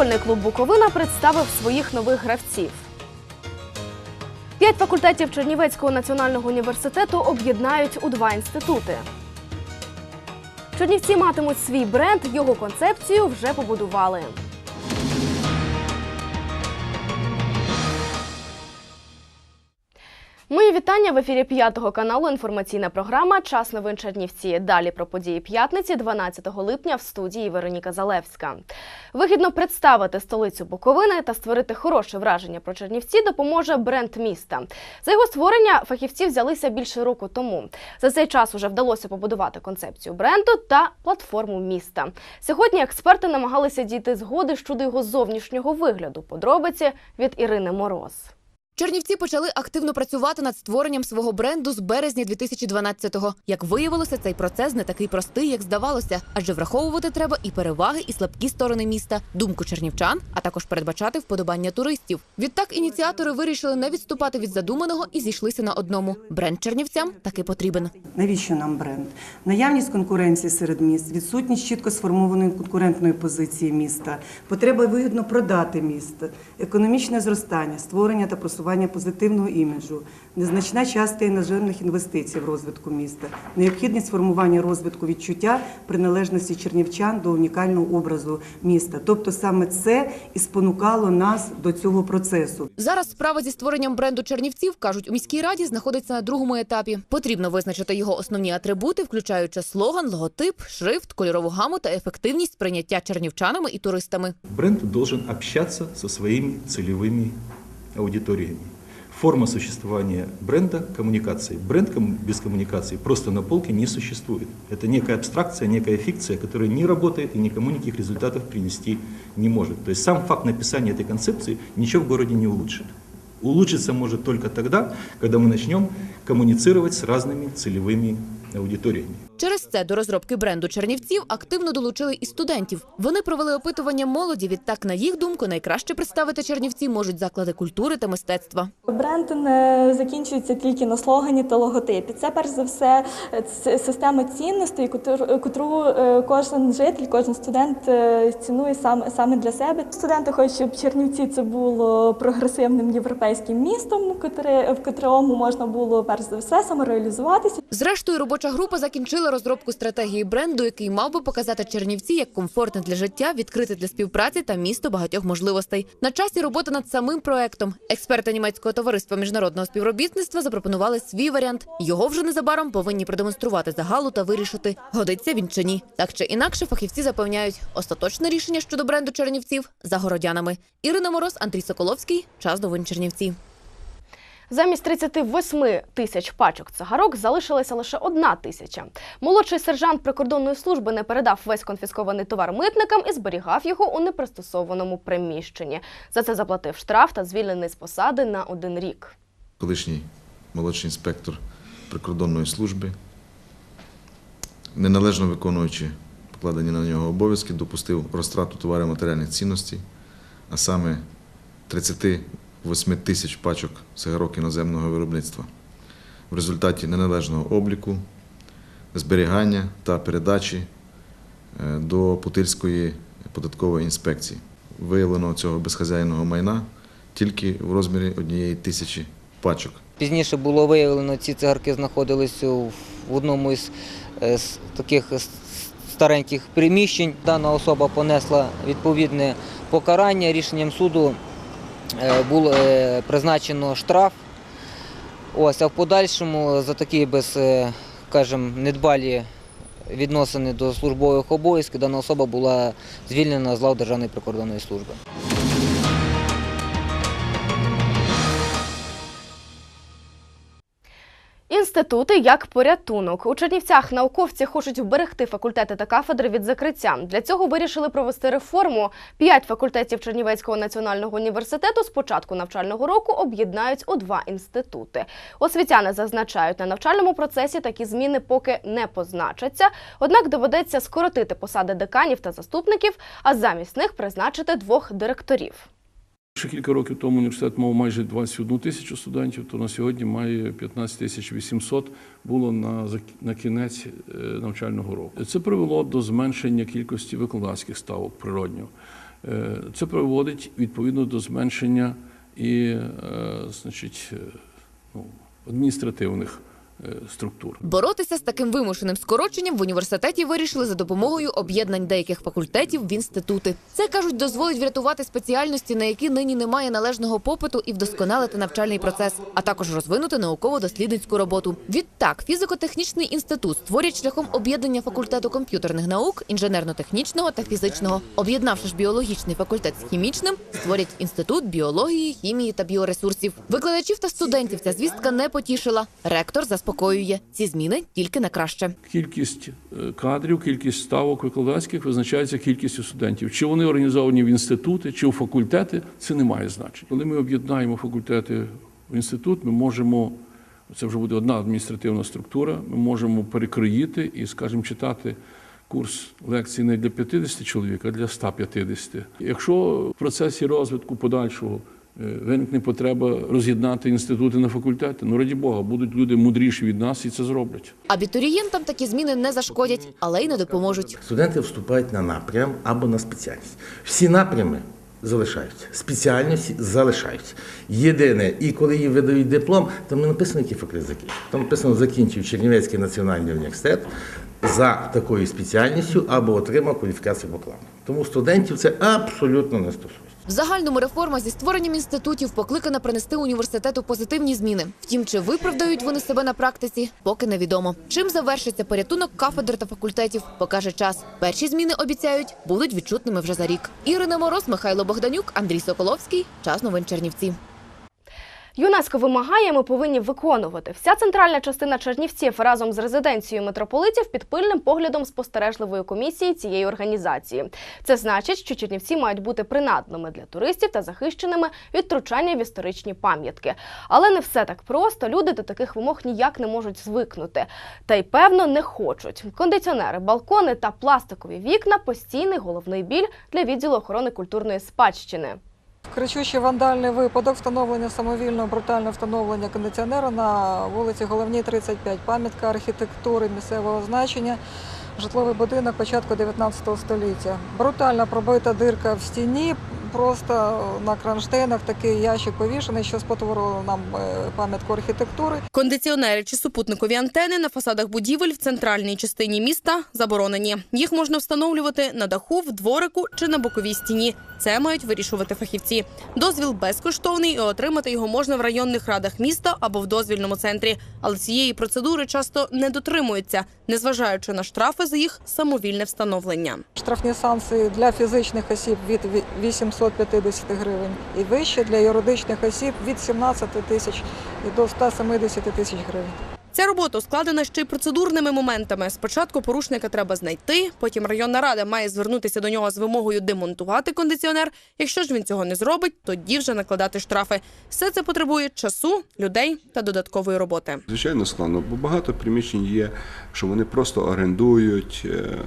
Футбольний клуб Буковина представив своїх нових гравців. П'ять факультетів Чернівецького національного університету об'єднають у два інститути. Чернівці матимуть свій бренд, його концепцію вже побудували. Мої вітання в ефірі п'ятого каналу. Інформаційна програма Час новин Чернівці. Далі про події п'ятниці, 12 липня, в студії Вероніка Залевська. Вигідно представити столицю Буковини та створити хороше враження про Чернівці допоможе бренд міста. За його створення фахівці взялися більше року тому. За цей час уже вдалося побудувати концепцію бренду та платформу міста. Сьогодні експерти намагалися дійти згоди щодо його зовнішнього вигляду. Подробиці від Ірини Мороз. Чернівці почали активно працювати над створенням свого бренду з березня 2012-го. Як виявилося, цей процес не такий простий, як здавалося, адже враховувати треба і переваги, і слабкі сторони міста, думку чернівчан, а також передбачати вподобання туристів. Відтак ініціатори вирішили не відступати від задуманого і зійшлися на одному: бренд чернівцям таки потрібен. Навіщо нам бренд? Наявність конкуренції серед міст, відсутність чітко сформованої конкурентної позиції міста, потреба вигідно продати місто, економічне зростання, створення та просування позитивного іміджу, незначна частка іноземних інвестицій в розвитку міста, необхідність формування розвитку відчуття приналежності чернівчан до унікального образу міста. Тобто саме це і спонукало нас до цього процесу. Зараз справа зі створенням бренду чернівців кажуть у міській раді знаходиться на другому етапі. Потрібно визначити його основні атрибути, включаючи слоган, логотип, шрифт, кольорову гаму та ефективність сприйняття чернівчанами і туристами. Бренд должен общаться со своими целевыми аудиториями. Форма существования бренда – коммуникации. Бренд без коммуникации просто на полке не существует. Это некая абстракция, некая фикция, которая не работает и никому никаких результатов принести не может. То есть сам факт написания этой концепции ничего в городе не улучшит. Улучшиться может только тогда, когда мы начнем коммуницировать с разными целевыми аудиториями. Через це до розробки бренду чернівців активно долучили і студентів. Вони провели опитування молоді. Відтак, на їх думку, найкраще представити чернівці можуть заклади культури та мистецтва. Бренд не закінчується тільки на слогані та логотипі. Це перш за все система цінностей, котру, е, кожен житель, кожен студент е, цінує саме саме для себе. Студенти хочуть, щоб Чернівці це було прогресивним європейським містом, в котрому можна було перш за все самореалізуватися. Зрештою, робоча група закінчила розробку стратегії бренду, який мав би показати Чернівці як комфортне для життя, відкрите для співпраці та місто багатьох можливостей. На часі робота над самим проектом. Експерти німецького товариства міжнародного співробітництва запропонували свій варіант. Його вже незабаром повинні продемонструвати загалу та вирішити, годиться він чи ні. Так чи інакше, фахівці запевняють, остаточне рішення щодо бренду Чернівців за городянами. Ірина Мороз, Андрій Соколовський. Час новин Чернівці. Замість 38 тисяч пачок цигарок залишилася лише одна тисяча. Молодший сержант прикордонної служби не передав весь конфіскований товар митникам і зберігав його у непристосованому приміщенні. За це заплатив штраф та звільнений з посади на один рік. колишній молодший інспектор прикордонної служби, неналежно виконуючи покладені на нього обов'язки, допустив розтрату товарів матеріальних цінностей, а саме 38 тисяч пачок цигарок іноземного виробництва. В результаті неналежного обліку, зберігання та передачі е, до Путильської податкової інспекції. Виявлено цього безхазяйного майна тільки в розмірі однієї тисячі пачок. Пізніше було виявлено, ці цигарки знаходилися в одному із е, таких стареньких приміщень. Дана особа понесла відповідне покарання. Рішенням суду було е, призначено штраф. Ось, а в подальшому за такі без, е, скажімо, недбалі відносини до службових обов'язків дана особа була звільнена з лав Державної прикордонної служби. Інститути як порятунок. У Чернівцях науковці хочуть вберегти факультети та кафедри від закриття. Для цього вирішили провести реформу. П'ять факультетів Чернівецького національного університету з початку навчального року об'єднають у два інститути. Освітяни зазначають, на навчальному процесі такі зміни поки не позначаться. Однак доведеться скоротити посади деканів та заступників, а замість них призначити двох директорів. Ще кілька років тому університет мав майже 21 тисячу студентів, то на сьогодні має 15 тисяч 800 було на, на кінець е, навчального року. Це привело до зменшення кількості викладацьких ставок природньо. Е, Це приводить відповідно до зменшення і е, значить, ну, адміністративних структур. Боротися з таким вимушеним скороченням в університеті вирішили за допомогою об'єднань деяких факультетів в інститути. Це кажуть, дозволить врятувати спеціальності, на які нині немає належного попиту, і вдосконалити навчальний процес, а також розвинути науково-дослідницьку роботу. Відтак, фізико-технічний інститут створять шляхом об'єднання факультету комп'ютерних наук, інженерно-технічного та фізичного. Об'єднавши ж біологічний факультет з хімічним, створять інститут біології, хімії та біоресурсів. Викладачів та студентів ця звістка не потішила. Ректор заспокоює ці зміни тільки на краще. Кількість е, кадрів, кількість ставок викладацьких визначається кількістю студентів. Чи вони організовані в інститути, чи в факультети, це не має значення. Коли ми об'єднаємо факультети в інститут, ми можемо, це вже буде одна адміністративна структура, ми можемо перекроїти і, скажімо, читати курс лекцій не для 50 чоловік, а для 150. Якщо в процесі розвитку подальшого виникне потреба роз'єднати інститути на факультети, ну раді Бога, будуть люди мудріші від нас і це зроблять. Абітурієнтам такі зміни не зашкодять, але й не допоможуть. Студенти вступають на напрям або на спеціальність. Всі напрями залишаються, спеціальності залишаються. Єдине, і коли їм видають диплом, там не написано, який факультет закінчив. Там написано, закінчив Чернівецький національний університет за такою спеціальністю або отримав кваліфікацію бакалавра. Тому студентів це абсолютно не стосується. В загальному реформа зі створенням інститутів покликана принести університету позитивні зміни. Втім, чи виправдають вони себе на практиці, поки невідомо. Чим завершиться порятунок кафедр та факультетів, покаже час. Перші зміни обіцяють будуть відчутними вже за рік. Ірина Мороз, Михайло Богданюк, Андрій Соколовський. Час новин Чернівці. ЮНЕСКО вимагає, ми повинні виконувати. Вся центральна частина Чернівців разом з резиденцією митрополитів під пильним поглядом спостережливої комісії цієї організації. Це значить, що Чернівці мають бути принадними для туристів та захищеними від втручання в історичні пам'ятки. Але не все так просто. Люди до таких вимог ніяк не можуть звикнути. Та й певно не хочуть. Кондиціонери, балкони та пластикові вікна постійний головний біль для відділу охорони культурної спадщини. Кричущий вандальний випадок встановлення самовільного брутального встановлення кондиціонера на вулиці Головній 35. Пам'ятка архітектури місцевого значення. Житловий будинок початку 19 століття. Брутально пробита дирка в стіні. Просто на кронштейнах такий ящик повішений, що спотворило нам е, пам'ятку архітектури. Кондиціонери чи супутникові антени на фасадах будівель в центральній частині міста заборонені. Їх можна встановлювати на даху, в дворику чи на боковій стіні. Це мають вирішувати фахівці. Дозвіл безкоштовний і отримати його можна в районних радах міста або в дозвільному центрі. Але цієї процедури часто не дотримуються, незважаючи на штрафи за їх самовільне встановлення. Штрафні санкції для фізичних осіб від ві- 850 гривень і вище для юридичних осіб від 17 тисяч до 170 тисяч гривень. Ця робота ускладнена ще й процедурними моментами. Спочатку порушника треба знайти, потім районна рада має звернутися до нього з вимогою демонтувати кондиціонер. Якщо ж він цього не зробить, тоді вже накладати штрафи. Все це потребує часу, людей та додаткової роботи. Звичайно, складно, бо багато приміщень є, що вони просто орендують, е,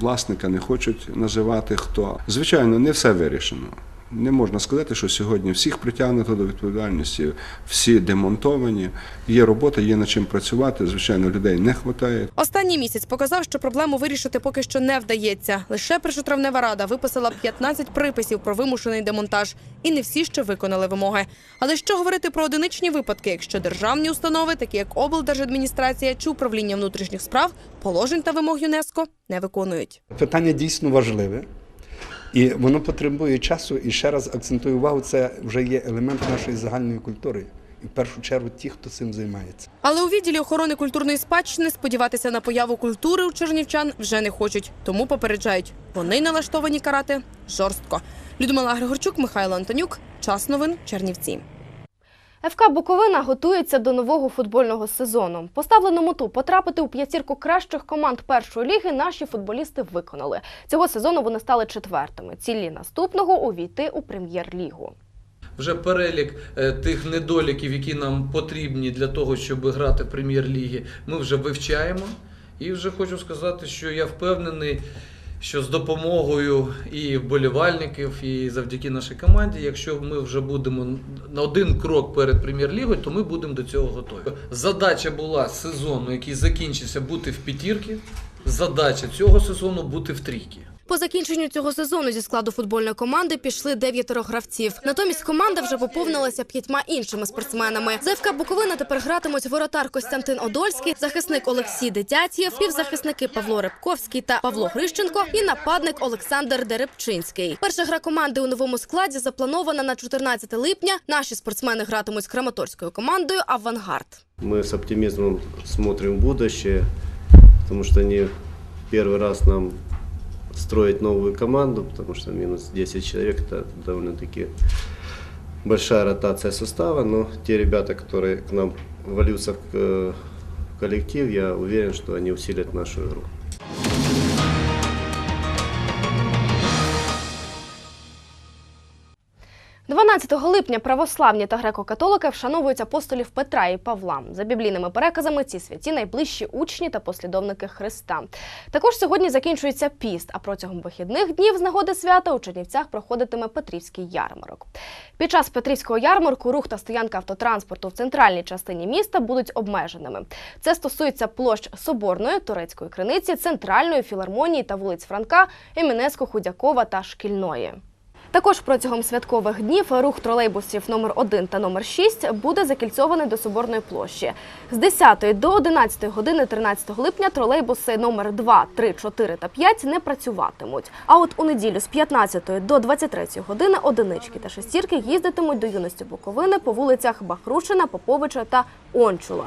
власника не хочуть називати хто. Звичайно, не все вирішено. Не можна сказати, що сьогодні всіх притягнуто до відповідальності, всі демонтовані. Є робота, є над чим працювати. Звичайно, людей не вистачає. Останній місяць показав, що проблему вирішити поки що не вдається. Лише першотравнева рада виписала 15 приписів про вимушений демонтаж, і не всі ще виконали вимоги. Але що говорити про одиничні випадки, якщо державні установи, такі як облдержадміністрація чи управління внутрішніх справ, положень та вимог ЮНЕСКО не виконують. Питання дійсно важливе, і воно потребує часу. І ще раз акцентую увагу, це вже є елемент нашої загальної культури. І в першу чергу ті, хто цим займається. Але у відділі охорони культурної спадщини сподіватися на появу культури у чернівчан вже не хочуть, тому попереджають. Вони налаштовані карати жорстко. Людмила Григорчук, Михайло Антонюк. Час новин Чернівці. ФК Буковина готується до нового футбольного сезону. Поставлену мету потрапити у п'ятірку кращих команд першої ліги наші футболісти виконали. Цього сезону вони стали четвертими. Цілі наступного увійти у прем'єр-лігу. Вже перелік е, тих недоліків, які нам потрібні для того, щоб грати в прем'єр-лігі, ми вже вивчаємо. І вже хочу сказати, що я впевнений, що з допомогою і вболівальників, і завдяки нашій команді, якщо ми вже будемо на один крок перед прем'єр-лігою, то ми будемо до цього готові. Задача була сезону, який закінчився, бути в п'ятірки. Задача цього сезону бути в трійці. По закінченню цього сезону зі складу футбольної команди пішли дев'ятеро гравців. Натомість команда вже поповнилася п'ятьма іншими спортсменами. За Буковина тепер гратимуть воротар Костянтин Одольський, захисник Олексій Дитятєв, півзахисники Павло Рибковський та Павло Грищенко і нападник Олександр Деребчинський. Перша гра команди у новому складі запланована на 14 липня. Наші спортсмени гратимуть з краматорською командою Авангард. Мы с оптимизмом смотрим в будущее, потому что они первый раз нам строить новую команду, потому что минус 10 человек это довольно-таки большая ротация состава, но те ребята, которые к нам вольются в э, коллектив, я уверен, что они усилят нашу игру. 12 липня православні та греко-католики вшановують апостолів Петра і Павла. За біблійними переказами ці святі найближчі учні та послідовники Христа. Також сьогодні закінчується піст, а протягом вихідних днів з нагоди свята у Чернівцях проходитиме Петрівський ярмарок. Під час Петрівського ярмарку рух та стоянка автотранспорту в центральній частині міста будуть обмеженими. Це стосується площ Соборної, Турецької криниці, центральної філармонії та вулиць Франка, Емінецько, Худякова та Шкільної. Також протягом святкових днів рух тролейбусів номер 1 та номер 6 буде закільцьований до Соборної площі. З 10 до 11 години 13 липня тролейбуси номер 2, 3, 4 та 5 не працюватимуть. А от у неділю з 15 до 23 години одинички та шестірки їздитимуть до юності Буковини по вулицях Бахрушина, Поповича та Ончула.